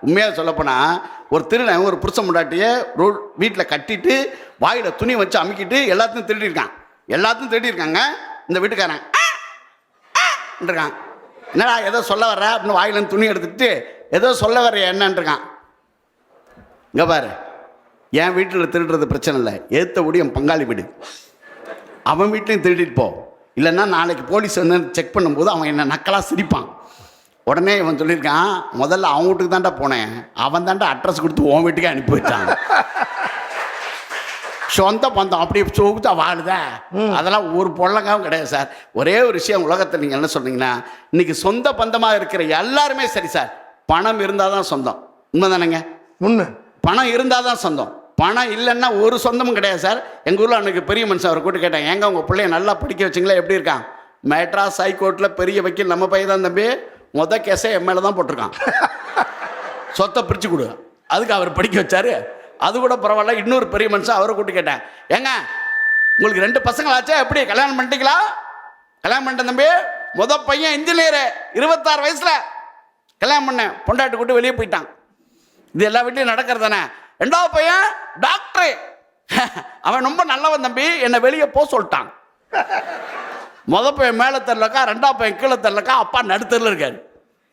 உண்மையாக சொல்லப்போனால் ஒரு திருடன் ஒரு புருஷ முண்டாட்டியை ரோ வீட்டில் கட்டிட்டு வாயில் துணி வச்சு அமுக்கிட்டு எல்லாத்தையும் திருடிருக்கான் எல்லாத்தையும் திருடியிருக்காங்க இந்த வீட்டுக்காரன் இருக்கான். என்னடா ஏதோ சொல்ல வர்ற? அப்படின்னு வாயில துணி எடுத்துட்டு ஏதோ சொல்ல வர என்னன்றிருக்கான் இங்கே பாரு. என் வீட்டில் திருடுறது பிரச்சனை இல்லை. ஏற்ற என் பங்காளி வீடு. அவன் வீட்லையும் திருடிட்டு போ. இல்லைன்னா நாளைக்கு போலீஸ் வந்து செக் பண்ணும்போது அவன் என்ன நக்கலாக சிரிப்பான். உடனே இவன் சொல்லியிருக்கான் முதல்ல அவன் வீட்டுக்கு தான்டா போனேன். அவன் தான்டா அட்ரஸ் கொடுத்து உன் வீட்டுக்கே அனுப்பி வச்சான். சொந்த பந்தம் அப்படி சொகுத்தா வாழுதா. அதெல்லாம் ஒரு பொள்ளங்காவும் கிடையாது சார். ஒரே ஒரு விஷயம் உலகத்தில் நீங்கள் என்ன சொல்றீங்கன்னா இன்னைக்கு சொந்த பந்தமாக இருக்கிற எல்லாருமே சரி சார். பணம் இருந்தால் தான் சொந்தம். உண்மைதானேங்க? உண்மை. பணம் இருந்தால் தான் சொந்தம். பணம் இல்லைன்னா ஒரு சொந்தமும் கிடையாது சார். எங்கள் ஊரில் அன்றைக்கி பெரிய மனுஷன் அவரை கூட்டு கேட்டேன் ஏங்க உங்கள் பிள்ளைய நல்லா படிக்க வச்சிங்களா? எப்படி இருக்கான்? மெட்ராஸ் ஹைகோர்ட்டில் பெரிய வக்கீல் நம்ம பையன் தான் தம்பி. மொதல் கேஸே என் மேலே தான் போட்டிருக்கான். சொத்தை பிரித்து கொடு. அதுக்கு அவர் படிக்க வச்சாரு. அது கூட பரவாயில்ல இன்னொரு பெரிய மனுஷன் அவரை கூட்டு கேட்டேன். ஏங்க உங்களுக்கு ரெண்டு பசங்களாச்சா எப்படி கல்யாணம் பண்ணிட்டீங்களா? கல்யாணம் பண்ணிட்டேன் தம்பி. முத பையன் இன்ஜினியரு இருபத்தாறு வயசில் கல்யாணம் பண்ணேன். பொண்டாட்டி கூட்டு வெளியே போயிட்டான். இது எல்லா வீட்லையும் நடக்கிறது தானே? ரெண்டாவது பையன் டாக்டரு அவன் ரொம்ப நல்லவன் தம்பி. என்னை வெளியே போக சொல்லிட்டான். முத பையன் மேலே தெரிலக்கா ரெண்டாவது பையன் கீழே தெரிலக்கா அப்பா நடுத்தரில் இருக்காரு.